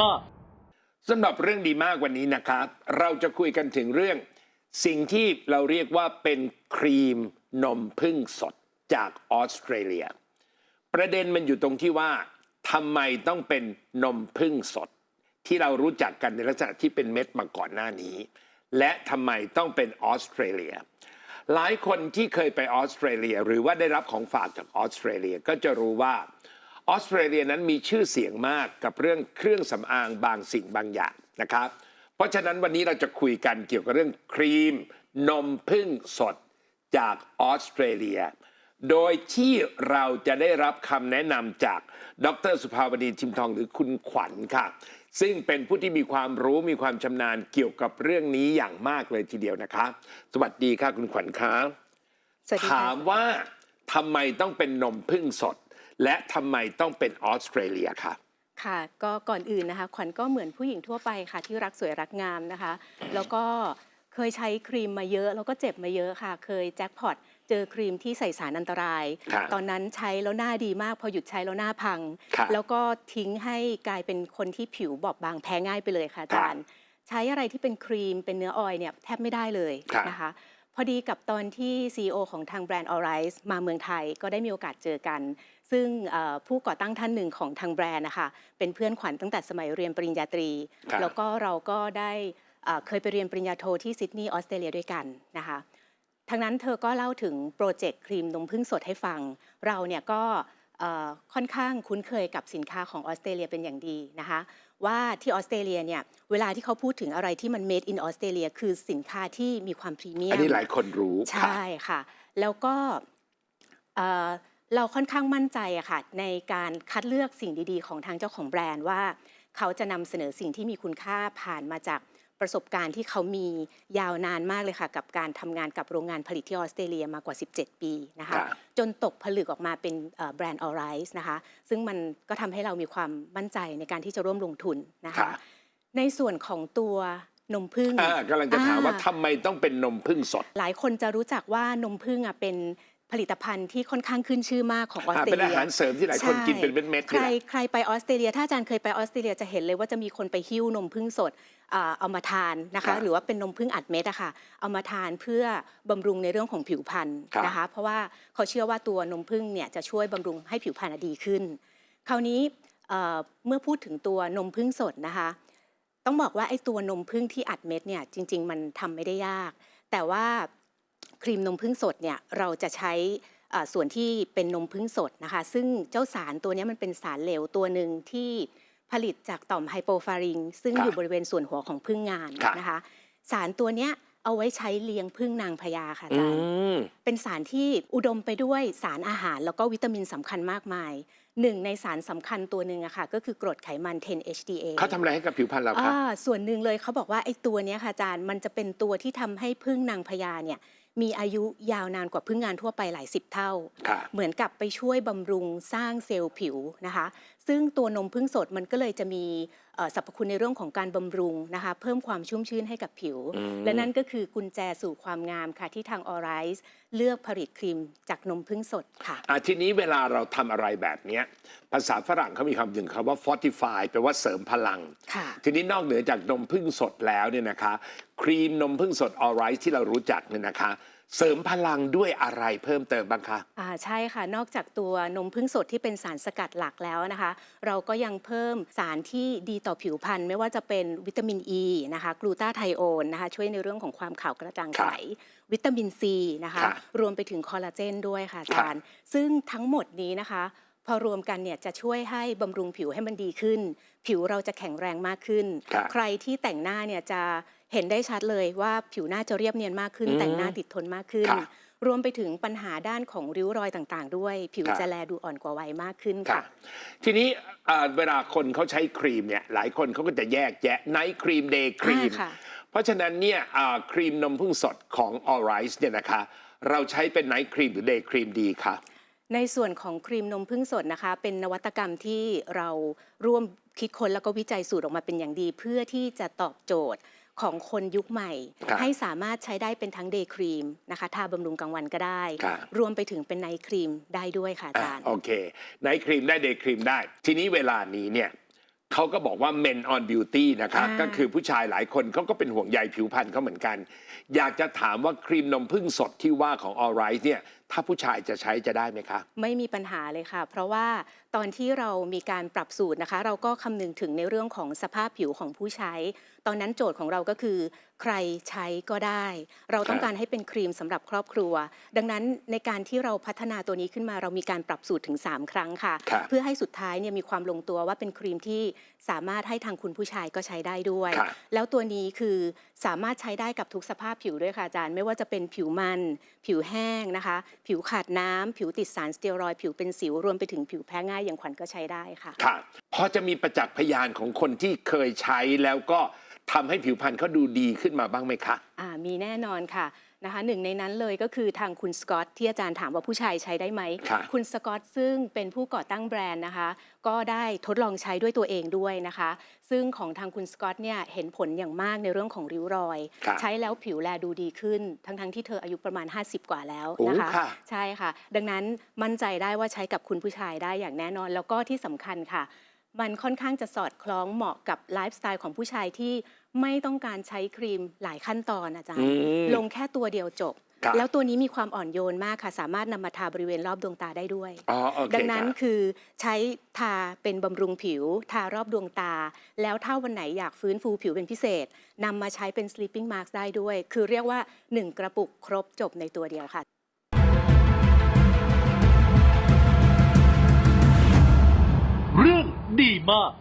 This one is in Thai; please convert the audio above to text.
มากสำหรับเรื่องดีมากวันนี้นะครับ เราจะคุยกันถึงเรื่อง สิ่งที่เราเรียกว่าเป็นครีมนมพึ่งสดจากออสเตรเลีย ประเด็นมันอยู่ตรงที่ว่าทำไมต้องเป็นนมพึ่งสด ที่เรารู้จักกันในลักษณะที่เป็นเม็ดมาก่อนหน้านี้ และทำไมต้องเป็นออสเตรเลีย หลายคนที่เคยไปออสเตรเลีย หรือว่าได้รับของฝากจากออสเตรเลียก็จะรู้ว่า ออสเตรเลียนั้นมีชื่อเสียงมากกับเรื่องเครื่องสำอางบางสิ่งบางอย่างนะครับ เพราะฉะนั้นวันนี้เราจะคุยกันเกี่ยวกับเรื่องครีม นมพึ่งสดจากออสเตรเลีย โดยที่เราจะได้รับคำแนะนำจากดรสุภาวดีทิมทองหรือคุณขวัญค่ะ ซึ่งเป็นผู้ที่มีความรู้มีความชำนาญเกี่ยวกับเรื่องนี้อย่างมากเลยทีเดียวนะคะ สวัสดีค่ะคุณขวัญครับสวัสดีถาค่ะมว่าทำไมต้องเป็นนมพึ่งสด และทำไมต้องเป็นออสเตรเลียค่ะค่ะก็ก่อนอื่นนะคะขวัญก็เหมือนผู้หญิงทั่วไปค่ะ ที่รักสวยรักงามนะคะ แล้วก็เคยใช้ครีมมาเยอะ แล้วก็เจ็บมาเยอะค่ะ เคยแจ็คพอตเจอครีมที่ใส่สารอันตรายครับตอนนั้นใช้แล้วหน้าดีมาก พอหยุดใช้แล้วหน้าพังครับแล้วก็ทิ้งให้กลายเป็นคนที่ผิวบอบบางแพ้ง่ายไปเลยค่ะอาจารย์ ใช้อะไรที่เป็นครีมเป็นเนื้อออยล์เนี่ยแทบไม่ได้เลยครับนะคะ พอดีกับตอนที่ CEO ของทางแบรนด์ Alright มาเมืองไทยก็ได้มีโอกาสเจอกัน ซึ่งเอ่อผู้ก่อตั้งท่านหนึ่งของทางแบรนด์นะคะเป็นเพื่อนขวัญตั้งแต่สมัยเรียนปริญญาตรี ครับ แล้วก็เราก็ได้เอ่อเคยไปเรียนปริญญาโทที่ซิดนีย์ออสเตรเลียด้วยกันนะคะทั้งนั้นเธอก็เล่าถึงโปรเจกต์ครีมนมพึ่งสดให้ฟัง เราเนี่ยก็เอ่อค่อนข้างคุ้นเคยกับสินค้าของออสเตรเลียเป็นอย่างดีนะคะว่าที่ออสเตรเลียเนี่ยเวลาที่เขาพูดถึงอะไรที่มัน made in ออสเตรเลียคือสินค้าที่มีความพรีเมียมอันนี้หลายคนรู้ใชค่ะ่ค่ะ แล้วก็เอ่อเราค่อนข้างมั่นใจอะค่ะในการคัดเลือกสิ่งดีๆ ของทางเจ้าของแบรนด์ว่า เขาจะนำเสนอสิ่งที่มีคุณค่าผ่านมาจาก ประสบการณ์ที่เขามียาวนานมากเลยค่ะ กับการทำงานกับโรงงานผลิตที่ออสเตรเลียมากว่า 17 ปีนะคะครับจนตกผลึกออกมาเป็นเอ่อแบรนด์ a l r i s e นะคะ ซึ่งมันก็ทำให้เรามีความมั่นใจในการที่จะร่วมลงทุนนะคะค่ะในส่วนของตัวนมผึ้งอ่ากำลังจะถามว่าอ่ทำไมต้องเป็นนมพึ่งสด หลายคนจะรู้จักว่านมผึ้งอะเป็น ผลิตภัณฑ์ที่ค่อนข้างขึ้นชื่อมากของออสอ่าเตรเป็นเลีอายหารเสริมที่หลายคนใช่กินเป็นเม็ดๆใคนี่รแหละใครไปออสเตรเลีย ถ้าอาจารย์เคยไปออสเตรเลียจะเห็นเลยว่าจะมีคนไปหิ้วนมผึ้งสดอ่าเอามาทานนะครัคะบหรือว่าเป็นนมผึ้งอัดเม็ดอะค่ะเอามาทานเพื่อบำรุงในเรื่องของผิวพรรณครับนะคะเพราะว่าเขาเชื่อว่าตัวนมผึ้งเนี่ยจะช่วยบำรุงให้ผิวพรรณอะดีขึ้น คราวนี้เอ่อเมื่อพูดถึงตัวนมผึ้งสดนะคะ ต้องบอกว่าไอ้ตัวนมผึ้งที่อัดเม็ดเนี่ยจริง ๆ มันทำไม่ได้ยาก แต่ว่า ครีมนมผึ้งสดเนี่ยเราจะใช้อ่าส่วนที่เป็นนมผึ้งสดนะคะ ซึ่งเจ้าสารตัวเนี้ยมันเป็นสารเหลวตัวหนึ่งที่ผลิตจากต่อมไฮโปฟาริง ซึ่งครับอยู่บริเวณส่วนหัวของผึ้งงานครับนะคะ สารตัวเนี้ยเอาไว้ใช้เลี้ยงผึ้งนางพญาค่ะอาอืจารย์มเป็นสารที่อุดมไปด้วยสารอาหาร แล้วก็วิตามินสำคัญมากมายหนึ่งในสารสำคัญตัวหนึ่งอะค่ะ ก็คือกรดไขมัน 10-HDA เขาทำอะไรให้กับผิวพรรณเราคะอ่าส่วนหนึ่งเลยเขาบอกว่าไอ้ตัวเนี้ยค่ะอาจารย์มันจะเป็นตัวที่ทำให้พึ่งนางพญาเนี่ย มีอายุยาวนานกว่าพึ่งงานทั่วไปหลายสิบเท่าค่ะเหมือนกับไปช่วยบำรุงสร้างเซลล์ผิวนะคะ ซึ่งตัวนมพึ่งสดมันก็เลยจะมีเอ่อสรรพคุณในเรื่องของการบำรุงนะคะเพิ่มความชุ่มชื้นให้กับผิวอืมและนั่นก็คือกุญแจสู่ความงามค่ะที่ทางออไรส์เลือกผลิตครีมจากนมพึ่งสดค่ะอะทีนี้เวลาเราทำอะไรแบบเนี้ยภาษาฝรั่งเขามีคำถึงคำว่า fortify แปลว่าเสริมพลังค่ะทีนี้นอกเหนือจากนมพึ่งสดแล้วเนี่ยนะคะ ครีมนมพึ่งสด all right ที่เรารู้จักเนี่ยนะคะ เสริมพลังด้วยอะไรเพิ่มเติมบ้างคะ อ่าใช่ค่ะ นอกจากตัวนมพึ่งสดที่เป็นสารสกัดหลักแล้วนะคะ เราก็ยังเพิ่มสารที่ดีต่อผิวพรรณไม่ว่าจะเป็นวิตามินอ e ีนะคะกลูตาไทโอนนะคะ ช่วยในเรื่องของความขาวกระจ่างใส วิตามินซีนะคะครับรวมไปถึงคอลลาเจนด้วยค่ะอาจารย์ ซึ่งทั้งหมดนี้นะคะ พอรวมกันเนี่ยจะช่วยให้บำรุงผิวให้มันดีขึ้น ผิวเราจะแข็งแรงมากขึ้น ครับ ใครที่แต่งหน้าเนี่ยจะ เห็นได้ชัดเลยว่าผิวหน้าจะเรียบเนียนมากขึ้นอืมแต่งหน้าติดทนมากขึ้นครับรวมไปถึงปัญหาด้านของริ้วรอยต่างๆ ด้วย ผิวครับ จะแลดูอ่อนกว่าวัยมากขึ้นค่ะ ค่ะ ทีนี้อ่าเวลาคนเขาใช้ครีมเนี่ยหลายคนเขาก็จะแยกแยะไนท์ครีมเดย์ครีม อ่าค่ะ เพราะฉะนั้นเนี่ยอ่าครีมนมพึ่งสดของ all right เนี่ยนะคะ เราใช้เป็นไนท์ครีมหรือเดย์ครีมดีคะ ในส่วนของครีมนมผึ้งสดนะคะ เป็นนวัตกรรมที่เราร่วมคิดค้นแล้วก็วิจัยสูตรออกมาเป็นอย่างดี เพื่อที่จะตอบโจทย์ ของคนยุคใหม่ ครับให้สามารถใช้ได้เป็นทั้งเดย์ครีมนะคะทาบำรุงกลางวันก็ได้ ครับ รวมไปถึงเป็นไนท์ครีมได้ด้วยค่ะอาอะจารย์ โอเคไนท์ครีมได้เดย์ครีมได้ ทีนี้เวลานี้เนี่ยเขาก็บอกว่า men on beauty นะครับอ่า ก็คือผู้ชายหลายคนเขาก็เป็นห่วงใยผิวพรรณเขาเหมือนกัน อยากจะถามว่าครีมนมผึ้งสดที่ว่าของ All Right เนี่ย ถ้าผู้ชายจะใช้จะได้ไหมคะ ไม่มีปัญหาเลยค่ะ เพราะว่าตอนที่เรามีการปรับสูตรนะคะ เราก็คำนึงถึงในเรื่องของสภาพผิวของผู้ใช้ ตอนนั้นโจทย์ของเราก็คือ ใครใช้ก็ได้ เราต้องการให้เป็นครีมสำหรับครอบครัว ดังนั้นในการที่เราพัฒนาตัวนี้ขึ้นมา เรามีการปรับสูตรถึง 3 ครั้งค่ะครับเพื่อให้สุดท้ายเนี่ยมีความลงตัวว่าเป็นครีมที่สามารถให้ทางคุณผู้ชายก็ใช้ได้ด้วยครับแล้วตัวนี้คือสามารถใช้ได้กับทุกสภาพผิวด้วยค่ะอาจารย์ ไม่ว่าจะเป็นผิวมัน ผิวแห้งนะคะผิวขาดน้ำผิวติดสารสเตียรอยด์ผิวเป็นสิวรวมไปถึงผิวแพ้ง่ายอย่างขวัญก็ใช้ได้ค่ะ ค่ะพอจะมีประจักษ์พยานของคนที่เคยใช้แล้วก็ทำให้ผิวพรรณเขาดูดีขึ้นมาบ้างไหมคะ อ่ามีแน่นอนค่ะ นะคะหนึ่งในนั้นเลยก็คือทางคุณสกอตที่อาจารย์ถามว่าผู้ชายใช้ได้ไหมค่ะคุณสกอตซึ่งเป็นผู้ก่อตั้งแบรนด์นะคะ ก็ได้ทดลองใช้ด้วยตัวเองด้วยนะคะ ซึ่งของทางคุณสกอตเนี่ยเห็นผลอย่างมากในเรื่องของริ้วรอย ครับ ใช้แล้วผิวแลดูดีขึ้น ทั้งๆที่เธออายุประมาณ 50 กว่าแล้วโอ้นะคะ ค่ะ ใช่ค่ะ ดังนั้นมั่นใจได้ว่าใช้กับคุณผู้ชายได้อย่างแน่นอน แล้วก็ที่สำคัญค่ะ มันค่อนข้างจะสอดคล้องเหมาะกับไลฟ์สไตล์ของผู้ชายที่ ไม่ต้องการใช้ครีมหลายขั้นตอนอาจารอืย์มลงแค่ตัวเดียวจบ ครับแล้วตัวนี้มีความอ่อนโยนมากค่ะ สามารถนำมาทาบริเวณรอบดวงตาได้ด้วย อ๋อโอเคดังนั้นค่ะคือใช้ทาเป็นบำรุงผิว ทารอบดวงตา แล้วถ้าวันไหนอยากฟื้นฟูผิวเป็นพิเศษนำมาใช้เป็น sleeping mask ได้ด้วย คือเรียกว่า 1 กระปุกครบจบในตัวเดียวค่ะ เรื่องดีมาก